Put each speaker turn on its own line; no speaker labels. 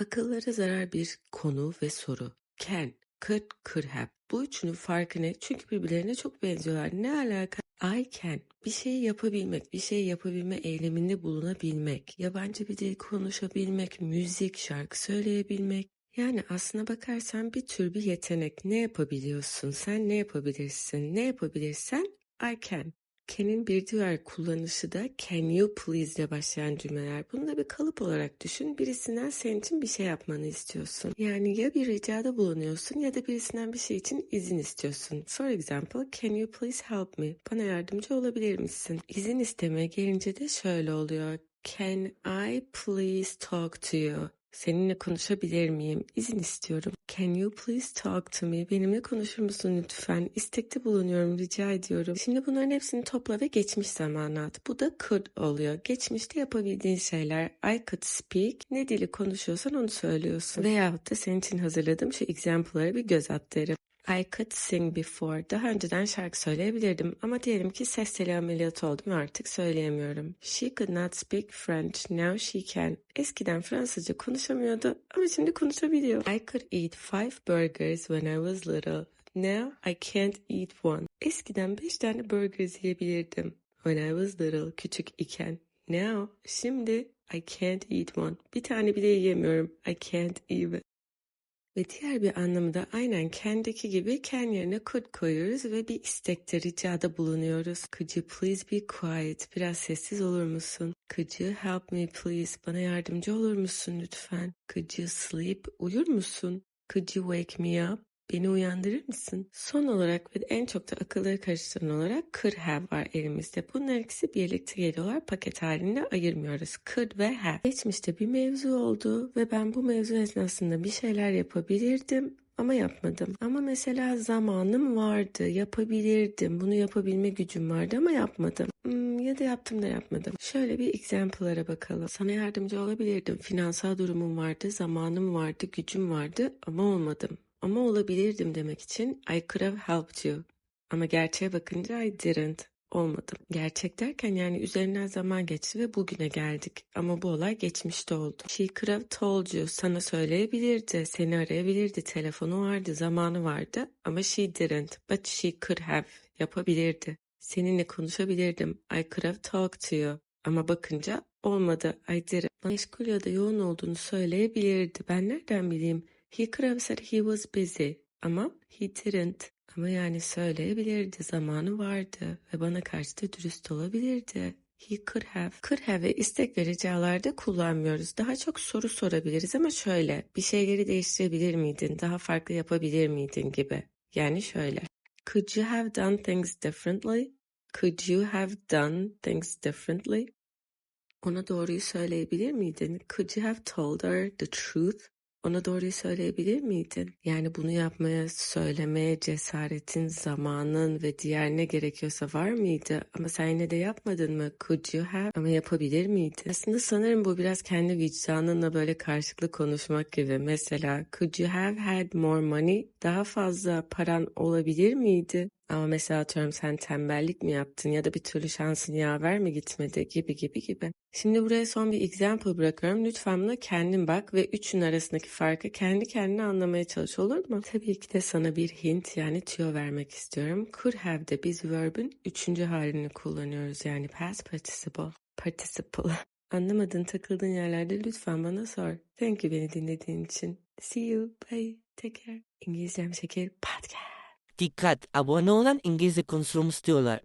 Akıllara zarar bir konu ve soru. Could, could have. Bu üçünün farkı ne? Çünkü birbirlerine çok benziyorlar. Ne alaka? I can. Bir şeyi yapabilmek, bir şeyi yapabilme eyleminde bulunabilmek, yabancı bir dil konuşabilmek, müzik, şarkı söyleyebilmek. Yani aslına bakarsan bir tür bir yetenek. Ne yapabiliyorsun? Sen ne yapabilirsin? Ne yapabilirsen I can. Can'in bir diğer kullanışı da can you please ile başlayan cümleler. Bunu da bir kalıp olarak düşün. Birisinden senin için bir şey yapmanı istiyorsun. Yani ya bir ricada bulunuyorsun ya da birisinden bir şey için izin istiyorsun. For example, can you please help me? Bana yardımcı olabilir misin? İzin istemeye gelince de şöyle oluyor. Can I please talk to you? Seninle konuşabilir miyim? İzin istiyorum. Can you please talk to me? Benimle konuşur musun lütfen? İstekte bulunuyorum, rica ediyorum. Şimdi bunların hepsini topla ve geçmiş zamana at. Bu da could oluyor. Geçmişte yapabildiğin şeyler. I could speak. Ne dili konuşuyorsan onu söylüyorsun. Veyahut da senin için hazırladığım şu example'lara bir göz at derim. I could sing before. Daha önceden şarkı söyleyebilirdim ama diyelim ki ses teli ameliyatı oldum ve artık söyleyemiyorum. She could not speak French. Now she can. Eskiden Fransızca konuşamıyordu ama şimdi konuşabiliyor. I could eat five burgers when I was little. Now I can't eat one. Eskiden beş tane burgers yiyebilirdim. When I was little, küçük iken. Now, şimdi I can't eat one. Bir tane bile yiyemiyorum. I can't even. Ve diğer bir anlamı da aynen kendiki gibi can yerine could koyuyoruz ve bir istekte, ricada bulunuyoruz. Could you please be quiet? Biraz sessiz olur musun? Could you help me please? Bana yardımcı olur musun lütfen? Could you sleep? Uyur musun? Could you wake me up? Beni uyandırır mısın? Son olarak ve en çok da akılları karıştıran olarak could have var elimizde. Bunlar ikisi birlikte geliyorlar. Paket halinde ayırmıyoruz. Could ve have. Geçmişte bir mevzu oldu ve ben bu mevzu esnasında bir şeyler yapabilirdim ama yapmadım. Ama mesela zamanım vardı, yapabilirdim. Bunu yapabilme gücüm vardı ama yapmadım. Hmm, ya da yaptım da yapmadım. Şöyle bir example'lara bakalım. Sana yardımcı olabilirdim. Finansal durumum vardı, zamanım vardı, gücüm vardı ama olmadım. Ama olabilirdim demek için I could have helped you. Ama gerçeğe bakınca I didn't. Olmadım. Gerçek derken yani üzerinden zaman geçti ve bugüne geldik. Ama bu olay geçmişte oldu. She could have told you. Sana söyleyebilirdi, seni arayabilirdi, telefonu vardı, zamanı vardı. Ama she didn't. But she could have. Yapabilirdi. Seninle konuşabilirdim. I could have talked to you. Ama bakınca olmadı. I didn't. Meşgul ya da yoğun olduğunu söyleyebilirdi. Ben nereden bileyim? He could have said he was busy ama he didn't. Ama yani söyleyebilirdi, zamanı vardı ve bana karşı da dürüst olabilirdi. He could have. Could have'i istek ve ricalarda kullanmıyoruz. Daha çok soru sorabiliriz ama şöyle, bir şeyleri değiştirebilir miydin, daha farklı yapabilir miydin gibi. Yani şöyle. Could you have done things differently? Could you have done things differently? Ona doğruyu söyleyebilir miydin? Could you have told her the truth? Ona doğruyu söyleyebilir miydin? Yani bunu yapmaya, söylemeye cesaretin, zamanın ve diğer ne gerekiyorsa var mıydı? Ama sen yine de yapmadın mı? Could you have? Ama yapabilir miydin? Aslında sanırım bu biraz kendi vicdanınla böyle karşılıklı konuşmak gibi. Mesela could you have had more money? Daha fazla paran olabilir miydi? Ama mesela atıyorum sen tembellik mi yaptın ya da bir türlü şansın yaver mi gitmedi gibi gibi gibi. Şimdi buraya son bir example bırakıyorum. Lütfen buna kendin bak ve üçün arasındaki farkı kendi kendine anlamaya çalış olur mu? Tabii ki de sana bir hint yani tüyo vermek istiyorum. Could have'de biz verb'in üçüncü halini kullanıyoruz yani past participle. Participle. Anlamadığın takıldığın yerlerde lütfen bana sor. Thank you beni dinlediğin için. See you. Bye. Take care. İngilizcem Şeker Podcast.
Dikkat! Abone olan İngilizce konuşalım istiyorlar.